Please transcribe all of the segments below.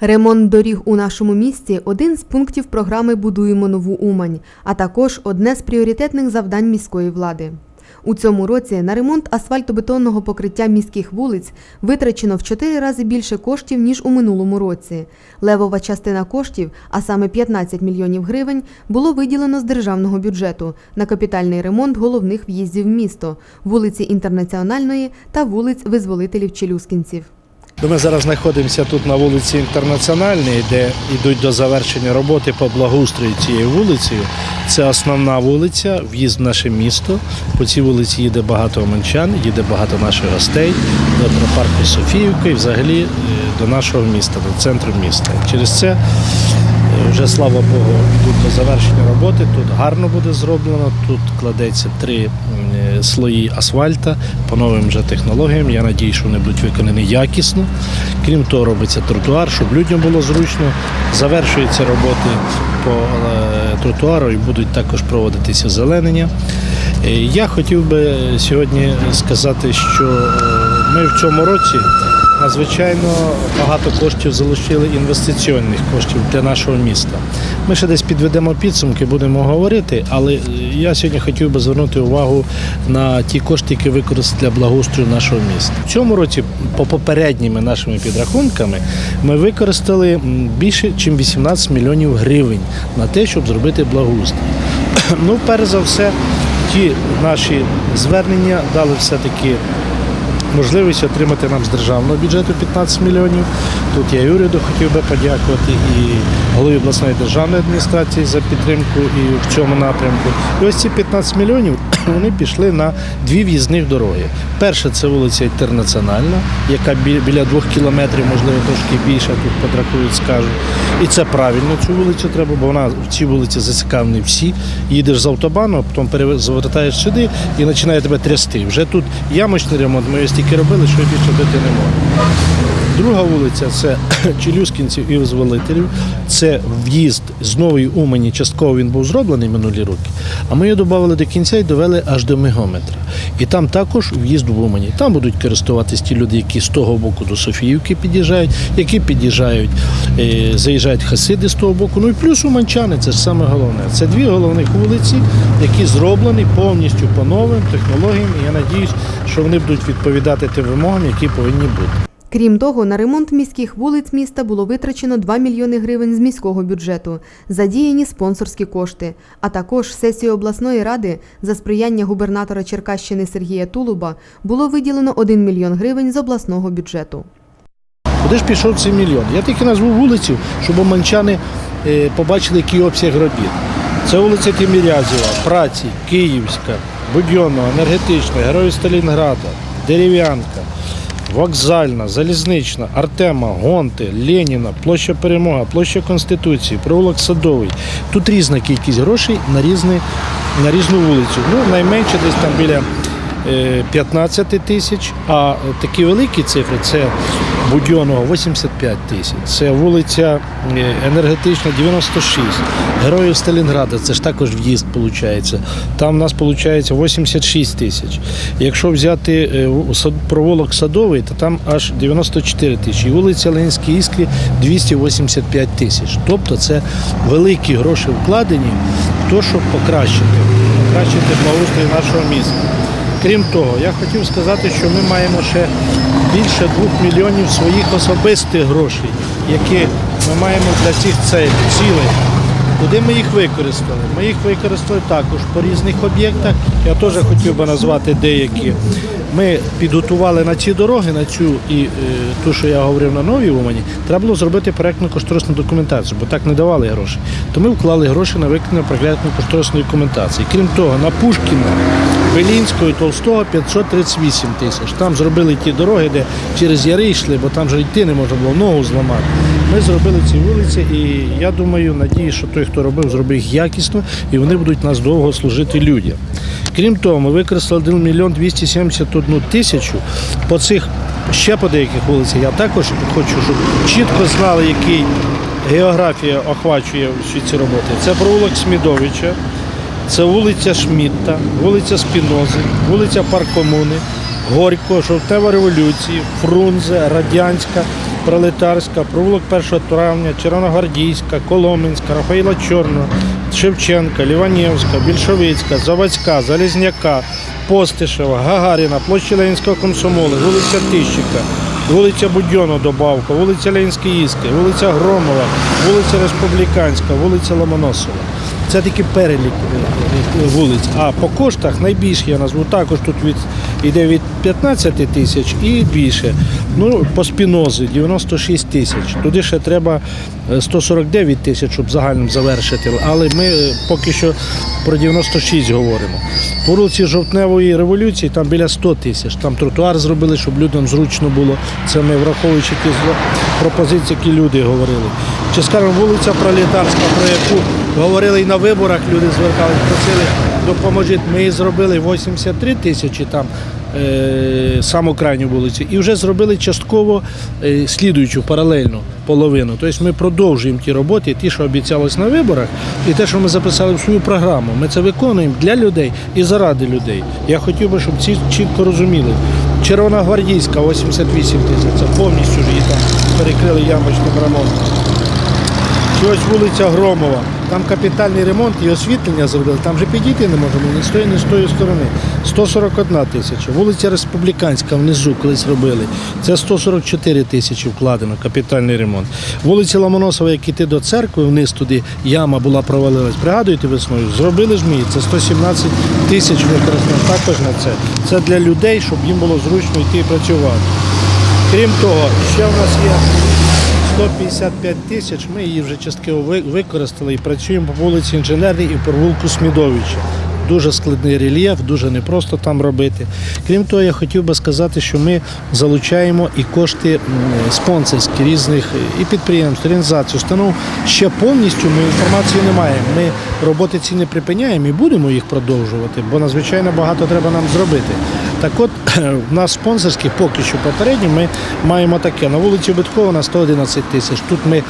Ремонт доріг у нашому місті один з пунктів програми Будуємо нову Умань, а також одне з пріоритетних завдань міської влади. У цьому році на ремонт асфальтобетонного покриття міських вулиць витрачено в 4 рази більше коштів, ніж у минулому році. Левова частина коштів, а саме 15 мільйонів гривень, було виділено з державного бюджету на капітальний ремонт головних в'їздів в місто, вулиці Інтернаціональної та вулиць визволителів Челюскінців. То Ми зараз знаходимося тут на вулиці Інтернаціональній, де йдуть до завершення роботи по благоустрою цією вулицею. Це основна вулиця, в'їзд в наше місто. По цій вулиці їде багато оманчан, їде багато наших гостей до парку Софіївки і взагалі е, до нашого міста, до центру міста. Через це вже слава Богу, йдуть до завершення роботи. Тут гарно буде зроблено. Тут кладеться три е, слої асфальта по новим вже технологіям. Я надію, що вони будуть виконані якісно. Крім того, робиться тротуар, щоб людям було зручно. Завершуються роботи по е, тротуару і будуть також проводитися зеленення. Е, Я хотів би сьогодні сказати, що ми в цьому році надзвичайно багато коштів залучили інвестиційних коштів для нашого міста. Ми ще десь підведемо підсумки, будемо говорити, але я сьогодні хотів би звернути увагу на ті кошти, які використали для благоустрою нашого міста. В цьому році, по попередніми нашими підрахунками, ми використали більше, ніж 18 мільйонів гривень на те, щоб зробити благоустрій. Ну, перш за все, ті наші звернення дали все-таки можливість отримати нам з державного бюджету 15 мільйонів. Тут я і уряду хотів би подякувати і голові обласної державної адміністрації за підтримку і в цьому напрямку. І ось ці 15 мільйонів вони пішли на дві в'їзних дороги. Перша це вулиця Інтернаціональна, яка біля двох кілометрів, можливо, трошки більше, тут подрахують, скажуть. І це правильно цю вулицю треба, бо вона в цій вулиці зацікавлені всі. Їдеш з автобану, потім перевертаєш сюди і починає тебе трясти. Вже тут ямочний ремонт, ми його стільки робили, що більше робити не можна. Друга вулиця це Челюскінців і Визволителів. Це в'їзд з Нової Умані. Частково він був зроблений минулі роки. А ми його додали до кінця і довели аж до мегометра. І там також в'їзд в Умані. Там будуть користуватись ті люди, які з того боку до Софіївки під'їжджають, які під'їжджають, е, заїжджають хасиди з того боку. Ну і плюс уманчани, це ж саме головне. Це дві головних вулиці, які зроблені повністю по новим технологіям. І я надіюсь, що вони будуть відповідати тим вимогам, які повинні бути. Крім того, на ремонт міських вулиць міста було витрачено 2 мільйони гривень з міського бюджету, задіяні спонсорські кошти. А також сесією обласної ради за сприяння губернатора Черкащини Сергія Тулуба було виділено 1 мільйон гривень з обласного бюджету. Куди ж пішов цей мільйон? Я тільки назву вулицю, щоб оманчани е, побачили, який обсяг робіт. Це вулиця Тимірязєва, Праці, Київська, Будьонного, Енергетична, Героїв Сталінграда, Дерев'янка, Вокзальна, Залізнична, Артема, Гонти, Леніна, площа Перемога, площа Конституції, провулок Садовий. Тут різна кількість грошей на, різні, на різну вулицю. Ну, найменше десь там біля 15 тисяч, а е, такі великі цифри це Будьонного 85 тисяч, це вулиця е, Енергетична 96, Героїв Сталінграда, це ж також в'їзд виходить. Там у нас виходить 86 тисяч. Якщо взяти е, провулок Садовий, то там аж 94 тисячі. І вулиця Ленінській Іскрі 285 тисяч. Тобто це великі гроші вкладені те, щоб покращити, покращити благоустрій нашого міста. Крім того, я хотів сказати, що ми маємо ще більше двох мільйонів своїх особистих грошей, які ми маємо для цих цілей. Куди ми їх використали? Ми їх використали також по різних об'єктах. Я теж хотів би назвати деякі. Ми підготували на ці дороги, на цю і е, ту, що я говорив на новій Умані, треба було зробити проєктну кошторисну документацію, бо так не давали гроші. То ми вклали гроші на виконання проєктної кошторисної документації. Крім того, на Пушкіна, Белінського і Толстого 538 тисяч. Там зробили ті дороги, де через яри йшли, бо там вже йти не можна було ногу зламати. Ми зробили ці вулиці, і я думаю, надію, що той, хто робив, зробив їх якісно, і вони будуть нас довго служити людям. Крім того, ми використали 1 мільйон 271 тисячу по цих ще по деяких вулицях. Я також хочу, щоб чітко знали, який географія охвачує всі ці роботи. Це провулок Смідовича, це вулиця Шмітта, вулиця Спінози, вулиця Парк Комуни, Горько, Жовтева революції, Фрунзе, Радянська, Пролетарська, провулок 1 травня, Червоногвардійська, Коломенська, Рафаїла Чорного, Шевченка, Ліванівська, Більшовицька, Заводська, Залізняка, Постишева, Гагаріна, площа Ленінського комсомоли, вулиця Тищика, вулиця Будьонова, Добавка, вулиця Ленінської Іски, вулиця Громова, вулиця Республіканська, вулиця Ломоносова. Це тільки перелік е, е, вулиць. А по коштах найбільше я назву також тут від йде від 15 тисяч і більше. Ну, по спінози 96 тисяч. Туди ще треба е, 149 тисяч, щоб загальним завершити. Але ми е, поки що про 96 говоримо. По вулиці Жовтневої революції там біля 100 тисяч. Там тротуар зробили, щоб людям зручно було. Це ми враховуючи ті пропозиції, які люди говорили. Чи скажімо, вулиця Пролетарська, про яку говорили і на виборах, люди звертались, просили допоможіть. Ми зробили 83 тисячі там. е, Саму крайню вулицю, і вже зробили частково е, слідуючу паралельну половину. Тобто ми продовжуємо ті роботи, ті, що обіцялось на виборах, і те, що ми записали в свою програму. Ми це виконуємо для людей і заради людей. Я хотів би, щоб ці чітко розуміли. Червоногвардійська 88 тисяч, це повністю ж її там перекрили ямочним ремонтом. Чи ось вулиця Громова, там капітальний ремонт і освітлення зробили, там вже підійти не можемо ні з тої, ні з тої сторони. 141 тисяча. Вулиця Республіканська внизу колись робили. Це 144 тисячі вкладено, капітальний ремонт. Вулиця Ломоносова, як іти до церкви, вниз туди яма була провалилась. Пригадуєте весною? Зробили ж ми. Це 117 тисяч використано також на це. Це для людей, щоб їм було зручно йти і працювати. Крім того, ще в нас є 155 тисяч. Ми її вже частково використали і працюємо по вулиці Інженерній і провулку Смідовича. Дуже складний рельєф, дуже непросто там робити. Крім того, я хотів би сказати, що ми залучаємо і кошти спонсорські різних і підприємств, організацій, установ. Ще повністю ми інформації не маємо. Ми роботи ці не припиняємо і будемо їх продовжувати, бо надзвичайно багато треба нам зробити. Так от, в нас спонсорські поки що попередні ми маємо таке. На вулиці Биткова на 111 тисяч. Тут ми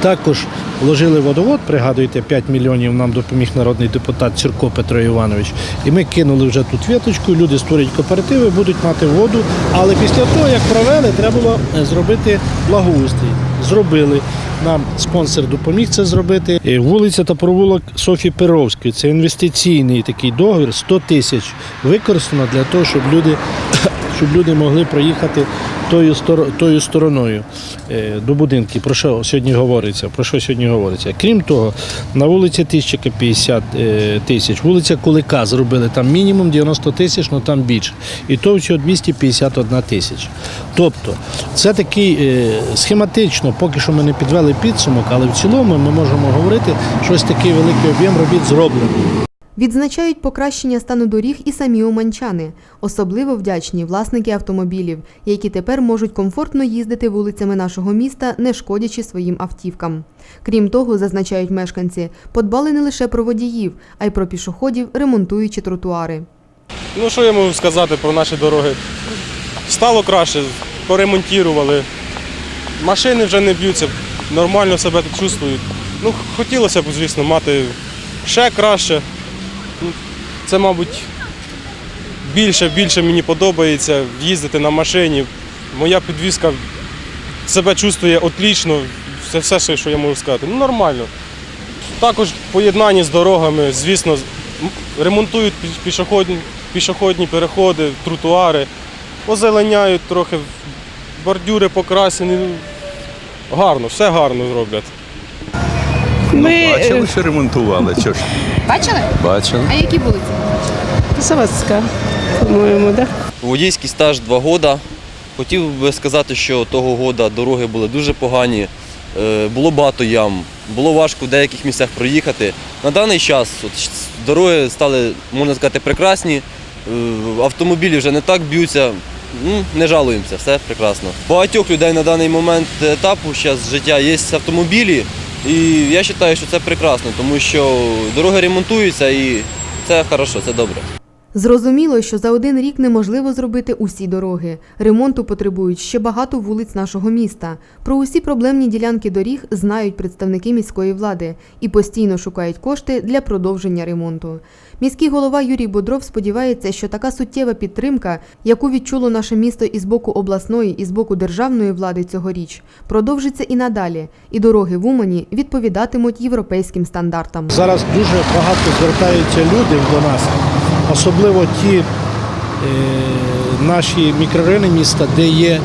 також вложили водовод, пригадуєте, 5 мільйонів нам допоміг народний депутат Цірко Петро Іванович. І ми кинули вже тут віточку, люди створюють кооперативи, будуть мати воду. Але після того, як провели, треба було е, зробити благоустрій. Зробили. Нам спонсор допоміг це зробити. Вулиця та провулок Софі Перовської. Це інвестиційний такий договір, 100 тисяч використано для того, щоб люди, щоб люди могли проїхати тою, тою стороною е, до будинків. Про що сьогодні говориться? Про що сьогодні говориться? Крім того, на вулиці Тищика 50 е, тисяч, вулиця Кулика зробили там мінімум 90 тисяч, але там більше. І то всього 251 тисяча. Тобто, це такий е, схематично, поки що ми не підвели підсумок, але в цілому ми можемо говорити, що ось такий великий об'єм робіт зроблений. Відзначають покращення стану доріг і самі уманчани. Особливо вдячні власники автомобілів, які тепер можуть комфортно їздити вулицями нашого міста, не шкодячи своїм автівкам. Крім того, зазначають мешканці, подбали не лише про водіїв, а й про пішоходів, ремонтуючи тротуари. Ну що я можу сказати про наші дороги? Стало краще, поремонтували. Машини вже не б'ються, нормально себе чувствують. Ну, хотілося б, звісно, мати ще краще. Ну, Це, мабуть, більше, більше мені подобається їздити на машині. Моя підвізка себе чувствує отлічно. Це все, що- що я можу сказати. Ну, нормально. Також в поєднанні з дорогами, звісно, ремонтують пі- пішохідні, пішохідні переходи, тротуари, озеленяють трохи, бордюри покрасені. Ну, Гарно, все гарно роблять. Ми Ми бачили, е, що ремонтували. Чого ж? Бачили? Бачили. А які вулиці? Заводська, по-моєму, так? Водійський стаж 2 роки. Хотів би сказати, що того года дороги були дуже погані, е, було багато ям, було важко в деяких місцях проїхати. На даний час от, дороги стали, можна сказати, прекрасні, е, автомобілі вже не так б'ються. Ну, не жалуємося, все прекрасно. Багатьох людей на даний момент етапу зараз життя є автомобілі, і я вважаю, що це прекрасно, тому що дороги ремонтуються і це добре, це добре. Зрозуміло, що за один рік неможливо зробити усі дороги. Ремонту потребують ще багато вулиць нашого міста. Про усі проблемні ділянки доріг знають представники міської влади і постійно шукають кошти для продовження ремонту. Міський голова Юрій Бодров сподівається, що така суттєва підтримка, яку відчуло наше місто і з боку обласної, і з боку державної влади цьогоріч, продовжиться і надалі, і дороги в Умані відповідатимуть європейським стандартам. Зараз дуже багато звертаються люди до нас, особливо ті е, наші мікрорайони міста, де є е,